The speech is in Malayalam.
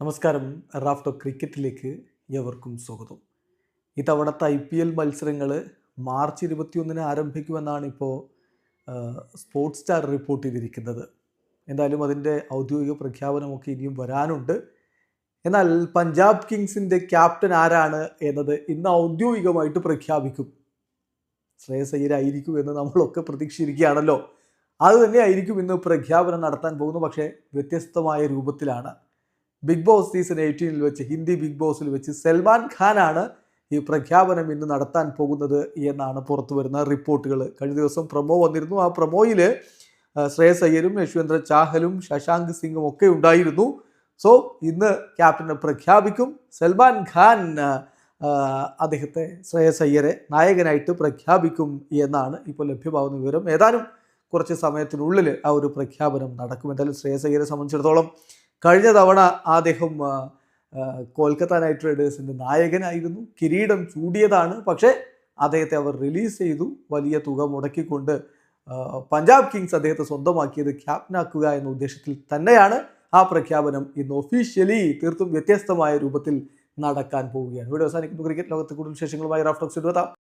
നമസ്കാരം. റാഫ്റ്റോ ക്രിക്കറ്റിലേക്ക് ഏവർക്കും സ്വാഗതം. ഇത്തവണത്തെ ഐ പി എൽ മത്സരങ്ങൾ മാർച്ച് ഇരുപത്തിയൊന്നിന് ആരംഭിക്കുമെന്നാണ് ഇപ്പോൾ സ്പോർട്സ് സ്റ്റാർ റിപ്പോർട്ട് ചെയ്തിരിക്കുന്നത്. എന്തായാലും അതിന്റെ ഔദ്യോഗിക പ്രഖ്യാപനമൊക്കെ ഇനിയും വരാനുണ്ട്. എന്നാൽ പഞ്ചാബ് കിങ്സിന്റെ ക്യാപ്റ്റൻ ആരാണ് എന്നത് ഇന്ന് ഔദ്യോഗികമായിട്ട് പ്രഖ്യാപിക്കും. ശ്രേയസ് അയ്യരായിരിക്കും എന്ന് നമ്മളൊക്കെ പ്രതീക്ഷിച്ചിരിക്കുകയാണല്ലോ. അത് തന്നെ ആയിരിക്കും ഇന്ന് പ്രഖ്യാപനം നടത്താൻ പോകുന്നു പക്ഷേ വ്യത്യസ്തമായ രൂപത്തിലാണ്. ബിഗ് ബോസ് സീസൺ എയ്റ്റീനിൽ വെച്ച് ഹിന്ദി ബിഗ് ബോസിൽ വെച്ച് സൽമാൻ ഖാനാണ് ഈ പ്രഖ്യാപനം ഇന്ന് നടത്താൻ പോകുന്നത് എന്നാണ് പുറത്തു വരുന്ന റിപ്പോർട്ടുകൾ. കഴിഞ്ഞ ദിവസം പ്രൊമോ വന്നിരുന്നു. ആ പ്രൊമോയിൽ ശ്രേയസ് അയ്യരും യശ്വന്ദ്ര ചാഹലും ശശാങ്ക് സിംഗും ഒക്കെ ഉണ്ടായിരുന്നു. സോ ഇന്ന് ക്യാപ്റ്റനെ പ്രഖ്യാപിക്കും. സൽമാൻ ഖാൻ അദ്ദേഹത്തെ ശ്രേയസ് അയ്യരെ നായകനായിട്ട് പ്രഖ്യാപിക്കും എന്നാണ് ഇപ്പോൾ ലഭ്യമാകുന്ന വിവരം. ഏതാനും കുറച്ച് സമയത്തിനുള്ളിൽ ആ ഒരു പ്രഖ്യാപനം നടക്കും. എന്തായാലും ശ്രേയസ് അയ്യരെ സംബന്ധിച്ചിടത്തോളം കഴിഞ്ഞ തവണ അദ്ദേഹം കൊൽക്കത്ത നൈറ്റ് റൈഡേഴ്സിന്റെ നായകനായിരുന്നു. കിരീടം ചൂടിയതാണ്. പക്ഷേ അദ്ദേഹത്തെ അവർ റിലീസ് ചെയ്തു. വലിയ തുക മുടക്കിക്കൊണ്ട് പഞ്ചാബ് കിങ്സ് അദ്ദേഹത്തെ സ്വന്തമാക്കിയത് ക്യാപ്റ്റനാക്കുക എന്ന ഉദ്ദേശത്തിൽ തന്നെയാണ് ആ പ്രഖ്യാപനം ഇന്ന് ഒഫീഷ്യലി തീർത്തും വ്യത്യസ്തമായ രൂപത്തിൽ നടക്കാൻ പോവുകയാണ്. ഇവിടെ അവസാനിക്കുന്നു. ക്രിക്കറ്റ് ലോകത്ത് കൂടുതൽ വിശേഷങ്ങളുമായി റാഫ്റ്റോക്സ് എത്താം